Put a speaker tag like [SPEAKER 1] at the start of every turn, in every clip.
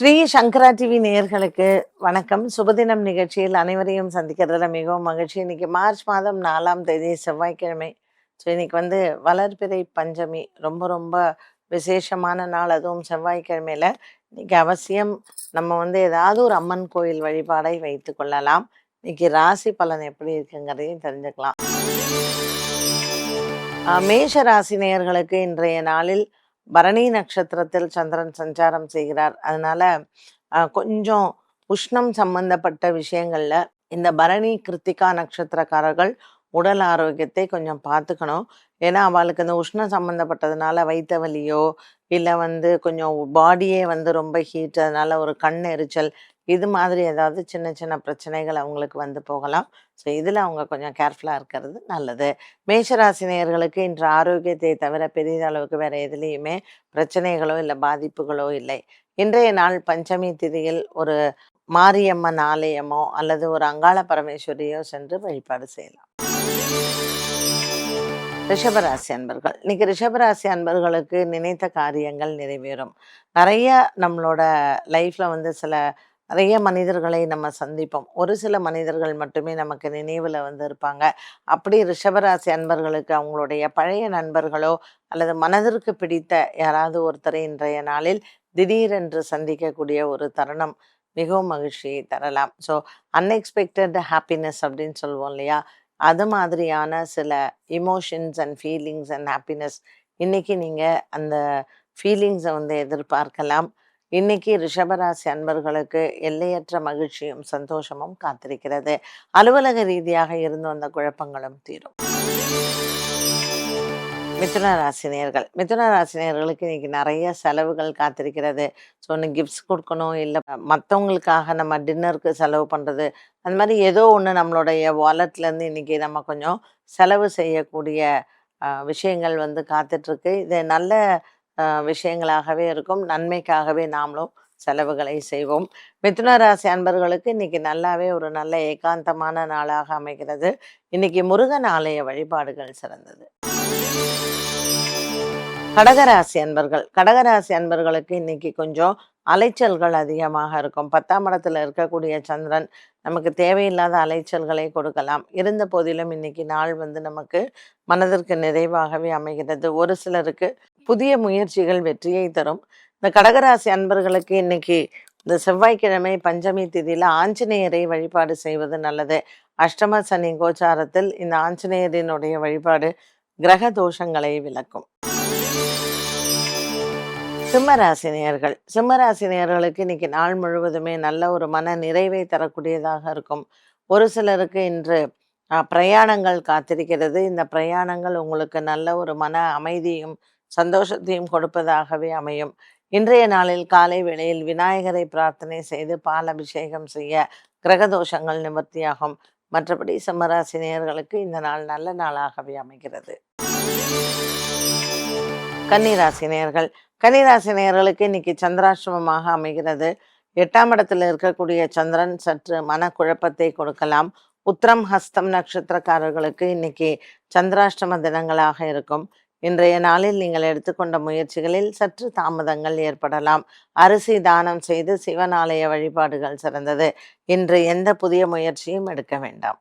[SPEAKER 1] ஸ்ரீ சங்கரா TV நேயர்களுக்கு வணக்கம். சுபதினம் நிகழ்ச்சியில் அனைவரையும் சந்திக்கிறதுல மிகவும் மகிழ்ச்சி. இன்னைக்கு மார்ச் மாதம் நாலாம் தேதி செவ்வாய்க்கிழமை. ஸோ இன்னைக்கு வந்து வளர்பிறை பஞ்சமி. ரொம்ப ரொம்ப விசேஷமான நாள். அதுவும் செவ்வாய்க்கிழமையில. இன்னைக்கு அவசியம் நம்ம வந்து ஏதாவது ஒரு அம்மன் கோயில் வழிபாடை வைத்து கொள்ளலாம். இன்னைக்கு ராசி பலன் எப்படி இருக்குங்கிறதையும் தெரிஞ்சுக்கலாம். மேஷ ராசி நேயர்களுக்கு இன்றைய நாளில் பரணி நட்சத்திரத்தில் சந்திரன் சஞ்சாரம் செய்கிறார். அதனால கொஞ்சம் உஷ்ணம் சம்பந்தப்பட்ட விஷயங்கள்ல இந்த பரணி கிருத்திகா நட்சத்திரக்காரர்கள் உடல் ஆரோக்கியத்தை கொஞ்சம் பார்த்துக்கணும். ஏன்னா அவளுக்கு இந்த உஷ்ணம் சம்மந்தப்பட்டதுனால வயிற்று வலியோ இல்லை வந்து கொஞ்சம் பாடியே வந்து ரொம்ப ஹீட் அதனால ஒரு கண் எரிச்சல் இது மாதிரி ஏதாவது சின்ன சின்ன பிரச்சனைகள் அவங்களுக்கு வந்து போகலாம். ஸோ இதில் அவங்க கொஞ்சம் கேர்ஃபுல்லாக இருக்கிறது நல்லது. மேஷராசினியர்களுக்கு இன்று ஆரோக்கியத்தை தவிர பெரியதளவுக்கு வேறு எதுலேயுமே பிரச்சனைகளோ இல்லை பாதிப்புகளோ இல்லை. இன்றைய நாள் பஞ்சமி திதியில் ஒரு மாரியம்மன் ஆலயமோ அல்லது ஒரு அங்காள பரமேஸ்வரியோ சென்று வழிபாடு செய்யலாம். ரிஷபராசி அன்பர்கள். இன்னைக்கு ரிஷபராசி அன்பர்களுக்கு நினைத்த காரியங்கள் நிறைவேறும். நிறைய நம்மளோட லைஃப்ல வந்து சில நிறைய மனிதர்களை நம்ம சந்திப்போம். ஒரு சில மனிதர்கள் மட்டுமே நமக்கு நினைவில் வந்து இருப்பாங்க. அப்படி ரிஷபராசி அன்பர்களுக்கு அவங்களுடைய பழைய நண்பர்களோ அல்லது மனதிற்கு பிடித்த யாராவது ஒருத்தரை இன்றைய நாளில் திடீரென்று சந்திக்கக்கூடிய ஒரு தருணம் மிகவும் மகிழ்ச்சியை தரலாம். ஸோ அன்எக்ஸ்பெக்டட் ஹாப்பினஸ் அப்படின்னு சொல்லுவோம் இல்லையா? அது மாதிரியான சில emotions and feelings and happiness இன்னைக்கு நீங்கள் அந்த ஃபீலிங்ஸை வந்து எதிர்பார்க்கலாம். இன்னைக்கு ரிஷபராசி அன்பர்களுக்கு எல்லையற்ற மகிழ்ச்சியும் சந்தோஷமும் காத்திருக்கிறது. அலுவலக ரீதியாக இருந்து வந்த குழப்பங்களும் தீரும். மிதுன ராசினியர்கள் மிதுன ராசினியர்களுக்கு இன்னைக்கு நிறைய செலவுகள் காத்திருக்கிறது. ஸோ ஒன்று கிஃப்ட்ஸ் கொடுக்கணும் இல்லை மற்றவங்களுக்காக நம்ம டின்னருக்கு செலவு பண்ணுறது அந்த மாதிரி ஏதோ ஒன்று நம்மளுடைய வாலெட்லேருந்து இன்னைக்கு நம்ம கொஞ்சம் செலவு செய்யக்கூடிய விஷயங்கள் வந்து காத்துட்ருக்கு இது நல்ல விஷயங்களாகவே இருக்கும். நன்மைக்காகவே நாமளும் செலவுகளை செய்வோம். மிதுன ராசி அன்பர்களுக்கு இன்னைக்கு நல்லாவே ஒரு நல்ல ஏகாந்தமான நாளாக அமைகிறது. இன்னைக்கு முருகன் ஆலய வழிபாடுகள் சிறந்தது. கடகராசி அன்பர்கள். கடகராசி அன்பர்களுக்கு இன்னைக்கு கொஞ்சம் அலைச்சல்கள் அதிகமாக இருக்கும். பத்தாம் இடத்துல இருக்கக்கூடிய சந்திரன் நமக்கு தேவையில்லாத அலைச்சல்களை கொடுக்கலாம். இருந்த போதிலும் இன்னைக்கு நாள் வந்து நமக்கு மனதிற்கு நிறைவாகவே அமைகிறது. ஒரு சிலருக்கு புதிய முயற்சிகள் வெற்றியை தரும். இந்த கடகராசி அன்பர்களுக்கு இன்னைக்கு இந்த செவ்வாய்க்கிழமை பஞ்சமி திதியில் ஆஞ்சநேயரை வழிபாடு செய்வது நல்லது. அஷ்டம சனி கோச்சாரத்தில் இந்த ஆஞ்சநேயரினுடைய வழிபாடு கிரக தோஷங்களை விளக்கும். சிம்மராசினியர்கள். சிம்மராசினியர்களுக்கு இன்னைக்கு நாள் முழுவதுமே நல்ல ஒரு மன நிறைவை தரக்கூடியதாக இருக்கும். ஒரு சிலருக்கு இன்று பிரயாணங்கள் காத்திருக்கிறது. இந்த பிரயாணங்கள் உங்களுக்கு நல்ல ஒரு மன அமைதியும் சந்தோஷத்தையும் கொடுப்பதாகவே அமையும். இன்றைய நாளில் காலை வேளையில் விநாயகரை பிரார்த்தனை செய்து பால் அபிஷேகம் செய்ய கிரகதோஷங்கள் நிவர்த்தியாகும். மற்றபடி சிம்மராசினியர்களுக்கு இந்த நாள் நல்ல நாளாகவே அமைகிறது. கன்னிராசி நேர்கள் கன்னிராசி நேர்களுக்கு இன்னைக்கு சந்திராஷ்டமமாக அமைகிறது. எட்டாம் இடத்துல இருக்கக்கூடிய சந்திரன் சற்று மனக்குழப்பத்தை கொடுக்கலாம். உத்திரம் ஹஸ்தம் நட்சத்திரக்காரர்களுக்கு இன்னைக்கு சந்திராஷ்டம தினங்களாக இருக்கும். இன்றைய நாளில் நீங்கள் எடுத்துக்கொண்ட முயற்சிகளில் சற்று தாமதங்கள் ஏற்படலாம். அரிசி தானம் செய்து சிவன் ஆலய வழிபாடுகள் சிறந்தது. இன்று எந்த புதிய முயற்சியும் எடுக்க வேண்டாம்.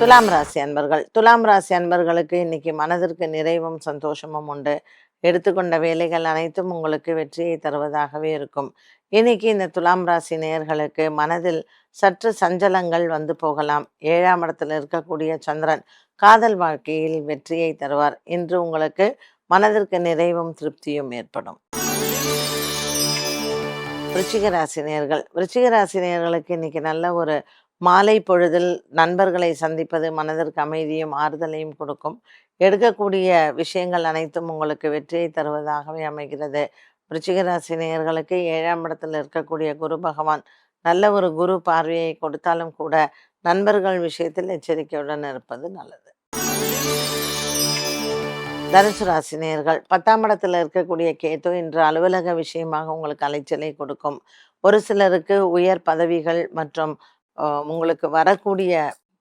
[SPEAKER 1] துலாம் ராசி அன்பர்கள். துலாம் ராசி அன்பர்களுக்கு இன்னைக்கு மனதிற்கு நிறைவும் சந்தோஷமும் உண்டு. எடுத்துக்கொண்ட வேலைகள் அனைத்தும் உங்களுக்கு வெற்றியை தருவதாகவே இருக்கும். இன்னைக்கு இந்த துலாம் ராசி நேயர்களுக்கு மனதில் சற்று சஞ்சலங்கள் வந்து போகலாம். ஏழாம் இடத்துல இருக்கக்கூடிய சந்திரன் காதல் வாழ்க்கையில் வெற்றியை தருவார். இன்று உங்களுக்கு மனதிற்கு நிறைவும் திருப்தியும் ஏற்படும். விருச்சிக ராசினியர்கள் விருச்சிக ராசினியர்களுக்கு இன்னைக்கு நல்ல ஒரு மாலை பொழுதில் நண்பர்களை சந்திப்பது மனதிற்கு அமைதியும் ஆறுதலையும் கொடுக்கும். எடுக்கக்கூடிய விஷயங்கள் அனைத்தும் உங்களுக்கு வெற்றியை தருவதாகவே அமைகிறது. விருச்சிக ராசி நேயர்களுக்கு ஏழாம் இடத்தில் இருக்கக்கூடிய குரு பகவான் நல்ல ஒரு குரு பார்வையை கொடுத்தாலும் கூட நண்பர்கள் விஷயத்தில் எச்சரிக்கையுடன் இருப்பது நல்லது. தனுசு ராசி நேயர்கள் பத்தாம் இடத்துல இருக்கக்கூடிய கேத்து இன்று அலுவலக விஷயமாக உங்களுக்கு அலைச்சலை கொடுக்கும். ஒரு சிலருக்கு உயர் பதவிகள் மற்றும் உங்களுக்கு வரக்கூடிய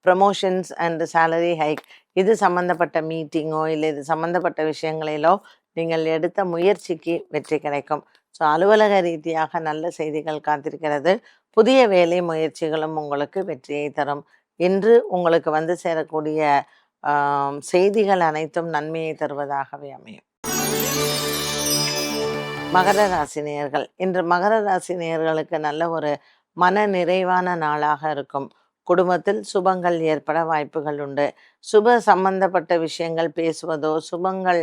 [SPEAKER 1] ப்ரமோஷன்ஸ் அண்ட் சேலரி ஹைக் இது சம்மந்தப்பட்ட மீட்டிங்கோ இல்லை இது சம்மந்தப்பட்ட விஷயங்களிலோ நீங்கள் எடுத்த முயற்சிக்கு வெற்றி கிடைக்கும். ஸோ அலுவலக ரீதியாக நல்ல செய்திகள் காத்திருக்கிறது. புதிய வேலை முயற்சிகளும் உங்களுக்கு வெற்றியை தரும். இன்று உங்களுக்கு வந்து சேரக்கூடிய செய்திகள் அனைத்தும் நன்மையை தருவதாகவே அமையும். மகர ராசி நேயர்கள் இன்று மகர ராசி நேயர்களுக்கு நல்ல ஒரு மன நிறைவான நாளாக இருக்கும். குடும்பத்தில் சுபங்கள் ஏற்பட வாய்ப்புகள் உண்டு. சுப சம்பந்தப்பட்ட விஷயங்கள் பேசுவதோ சுபங்கள்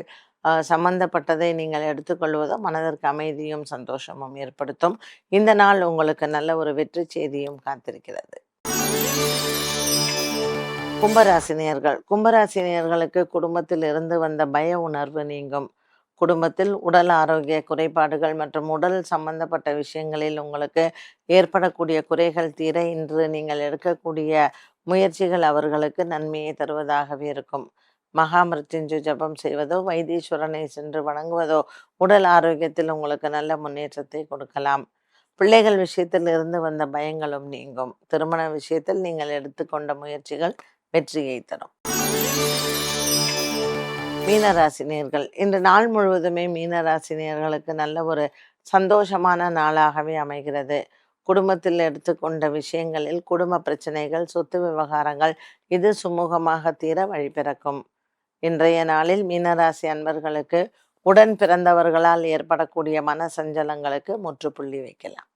[SPEAKER 1] சம்பந்தப்பட்டதை நீங்கள் எடுத்துக்கொள்வதோ மனதிற்கு அமைதியும் சந்தோஷமும் ஏற்படுத்தும். இந்த நாள் உங்களுக்கு நல்ல ஒரு வெற்றி செய்தியும் காத்திருக்கிறது. கும்பராசினியர்கள். கும்பராசினியர்களுக்கு குடும்பத்தில் இருந்து வந்த பய உணர்வு நீங்கும். குடும்பத்தில் உடல் ஆரோக்கிய குறைபாடுகள் மற்றும் உடல் சம்பந்தப்பட்ட விஷயங்களில் உங்களுக்கு ஏற்படக்கூடிய குறைகள் தீர இன்று நீங்கள் எடுக்கக்கூடிய முயற்சிகள் அவர்களுக்கு நன்மையை தருவதாகவே இருக்கும். மகாமிருத்யுஞ்சு ஜபம் செய்வதோ வைத்தீஸ்வரனை சென்று வணங்குவதோ உடல் ஆரோக்கியத்தில் உங்களுக்கு நல்ல முன்னேற்றத்தை கொடுக்கலாம். பிள்ளைகள் விஷயத்தில் இருந்து வந்த பயங்களும் நீங்கும். திருமண விஷயத்தில் நீங்கள் எடுத்துக்கொண்ட முயற்சிகள் வெற்றியை தரும். மீனராசினியர்கள். இன்று நாள் முழுவதுமே மீனராசினியர்களுக்கு நல்ல ஒரு சந்தோஷமான நாளாகவே அமைகிறது. குடும்பத்தில் எடுத்துக்கொண்ட விஷயங்களில் குடும்ப பிரச்சனைகள் சொத்து விவகாரங்கள் இது சுமூகமாக தீர வழிபிறக்கும் இன்றைய நாளில் மீனராசி அன்பர்களுக்கு உடன் பிறந்தவர்களால் ஏற்படக்கூடிய மன சஞ்சலங்களுக்கு முற்றுப்புள்ளி வைக்கலாம்.